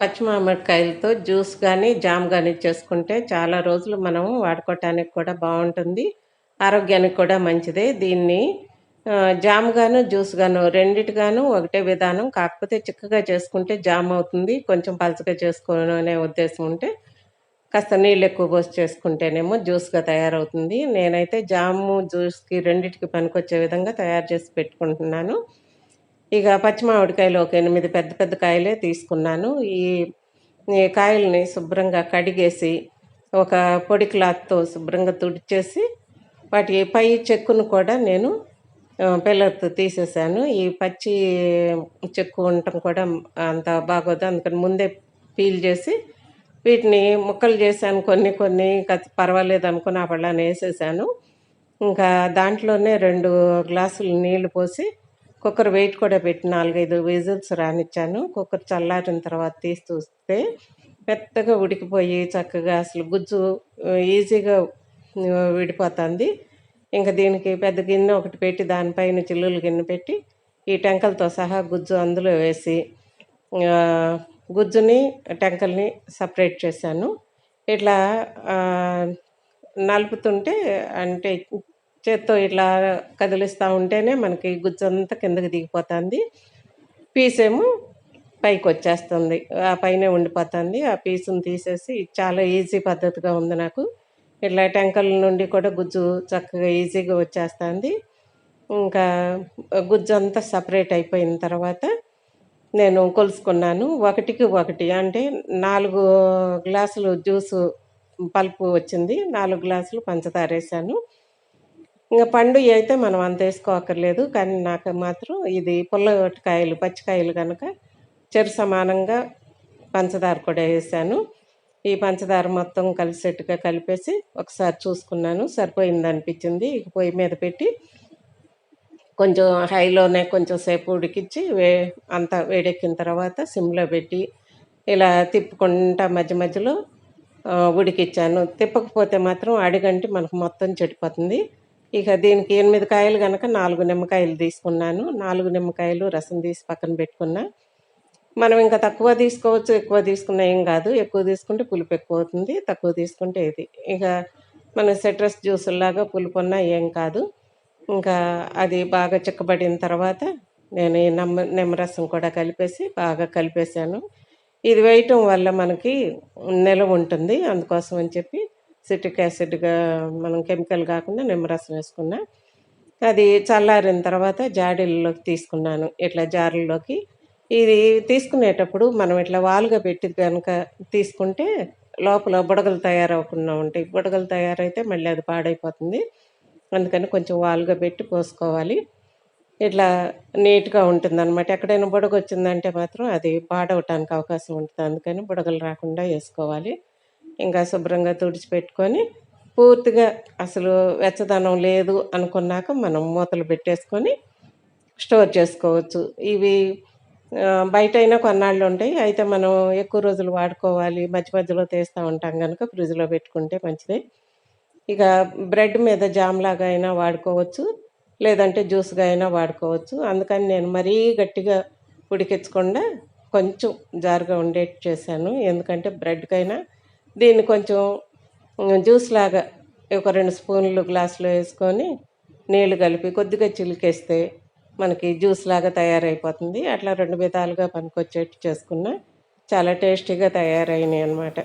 పచ్చి మామిడికాయలతో జ్యూస్ కానీ జామ్ కానీ చేసుకుంటే చాలా రోజులు మనం వాడుకోవటానికి కూడా బాగుంటుంది. ఆరోగ్యానికి కూడా మంచిదే. దీన్ని జామ్ గాను జ్యూస్ గాను రెండిటిగాను ఒకటే విధానం. కాకపోతే చిక్కగా చేసుకుంటే జామ్ అవుతుంది. కొంచెం పలచగా చేసుకోవాలనే ఉద్దేశం ఉంటే కాస్త నీళ్ళు ఎక్కువ పోసి చేసుకుంటేనేమో జ్యూస్గా తయారవుతుంది. నేనైతే జాము జ్యూస్కి రెండిటికి పనికొచ్చే విధంగా తయారు చేసి పెట్టుకుంటున్నాను. ఇక పచ్చి మామిడికాయలు ఒక ఎనిమిది పెద్ద పెద్ద కాయలే తీసుకున్నాను. ఈ కాయల్ని శుభ్రంగా కడిగేసి ఒక పొడి క్లాత్తో శుభ్రంగా తుడిచేసి వాటి పై చెక్కును కూడా నేను పిల్లర్తో తీసేసాను. ఈ పచ్చి చెక్కు ఉండటం కూడా అంత బాగోదు. అందుకని ముందే పీల్ చేసి వీటిని ముక్కలు చేశాను కొన్ని కొన్ని. పర్వాలేదు అనుకుని అప్పట్లానే వేసేసాను. ఇంకా దాంట్లోనే రెండు గ్లాసులు నీళ్ళు పోసి కుక్కర్ వెయిట్ కూడా పెట్టి నాలుగైదు విజిల్స్ రానిచ్చాను. కుక్కర్ చల్లారిన తర్వాత తీసి చూస్తే మెత్తగా ఉడికిపోయి చక్కగా అసలు గుజ్జు ఈజీగా విడిపోతుంది. ఇంకా దీనికి పెద్ద గిన్నె ఒకటి పెట్టి దానిపైన చిల్లులు గిన్నె పెట్టి ఈ టెంకలతో సహా గుజ్జు అందులో వేసి గుజ్జుని టెంకల్ని సపరేట్ చేశాను. ఇట్లా నలుపుతుంటే అంటే చేత్తో ఇట్లా కదిలిస్తూ ఉంటేనే మనకి గుజ్జు అంతా కిందకి దిగిపోతుంది. పీస్ ఏమో పైకి వచ్చేస్తుంది. ఆ పైనే ఉండిపోతుంది. ఆ పీసుని తీసేసి చాలా ఈజీ పద్ధతిగా ఉంది నాకు. ఇట్లా టెంకల నుండి కూడా గుజ్జు చక్కగా ఈజీగా వచ్చేస్తుంది. ఇంకా గుజ్జు అంతా సపరేట్ అయిపోయిన తర్వాత నేను కొలుసుకున్నాను. ఒకటికి ఒకటి అంటే నాలుగు గ్లాసులు జ్యూసు పల్పు వచ్చింది. నాలుగు గ్లాసులు పంచదార వేసాను ఇంకా పండు అయితే మనం అంత వేసుకోకర్లేదు కానీ నాకు మాత్రం ఇది పుల్లకాయలు పచ్చికాయలు కనుక చెరు సమానంగా పంచదార కూడా వేసాను. ఈ పంచదార మొత్తం కలిసేట్టుగా కలిపేసి ఒకసారి చూసుకున్నాను. సరిపోయింది అనిపించింది. ఇక పొయ్యి మీద పెట్టి కొంచెం హైలోనే కొంచెం సేపు ఉడికించి వే అంతా వేడెక్కిన తర్వాత సిమ్లో పెట్టి ఇలా తిప్పుకుంటా మధ్య మధ్యలో ఉడికిచ్చాను. తిప్పకపోతే మాత్రం అడిగంటి మనకు మొత్తం చెడిపోతుంది. ఇక దీనికి ఎనిమిది కాయలు కనుక నాలుగు నిమ్మకాయలు తీసుకున్నాను. నాలుగు నిమ్మకాయలు రసం తీసి పక్కన పెట్టుకున్నా. మనం ఇంకా తక్కువ తీసుకోవచ్చు ఎక్కువ తీసుకున్నా ఏం కాదు. ఎక్కువ తీసుకుంటే పులుపు ఎక్కువ అవుతుంది తక్కువ తీసుకుంటే ఇది. ఇక మన సిట్రస్ జ్యూసుల్లాగా పులుపు ఉన్నా ఏం కాదు. ఇంకా అది బాగా చిక్కబడిన తర్వాత నేను ఈ నమ్మ నిమ్మరసం కూడా కలిపేసి బాగా కలిపేసాను ఇది వేయటం వల్ల మనకి నిలవ ఉంటుంది. అందుకోసం అని చెప్పి సిట్రిక్ యాసిడ్గా మనం కెమికల్ కాకుండా నిమ్మరసం వేసుకున్నా అది చల్లారిన తర్వాత జాడీల్లోకి తీసుకున్నాను. ఇట్లా జారుల్లోకి. ఇది తీసుకునేటప్పుడు మనం ఇట్లా వాలుగా పెట్టి కనుక తీసుకుంటే లోపల బుడగలు తయారవకుండా ఉంటాయి. బుడగలు తయారైతే మళ్ళీ అది పాడైపోతుంది. అందుకని కొంచెం వాలుగా పెట్టి పోసుకోవాలి. ఇట్లా నీట్గా ఉంటుంది అనమాట ఎక్కడైనా బుడగ వచ్చిందంటే మాత్రం అది పాడవటానికి అవకాశం ఉంటుంది. అందుకని బుడగలు రాకుండా వేసుకోవాలి. ఇంకా శుభ్రంగా తుడిచిపెట్టుకొని పూర్తిగా అసలు వెచ్చదనం లేదు అనుకున్నాక మనం మూతలు పెట్టేసుకొని స్టోర్ చేసుకోవచ్చు. ఇవి బయట అయినా కొన్నాళ్ళు ఉంటాయి. అయితే మనం ఎక్కువ రోజులు వాడుకోవాలి. మధ్య మధ్యలో తీస్తూ ఉంటాం కనుక ఫ్రిడ్జ్లో పెట్టుకుంటే మంచిది. ఇక బ్రెడ్ మీద జామ్ లాగా అయినా వాడుకోవచ్చు. లేదంటే జ్యూస్గా అయినా వాడుకోవచ్చు. అందుకని నేను మరీ గట్టిగా ఉడికించకుండా కొంచెం జారుగా ఉండేట్టు చేశాను. ఎందుకంటే బ్రెడ్కైనా దీన్ని కొంచెం జ్యూస్ లాగా ఒక రెండు స్పూన్లు గ్లాసులో వేసుకొని నీళ్ళు కలిపి కొద్దిగా చిలికేస్తే మనకి జ్యూస్ లాగా తయారైపోతుంది. అట్లా రెండు విధాలుగా పనికొచ్చేట్టు చేసుకున్నా చాలా టేస్టీగా తయారైనాయి అన్నమాట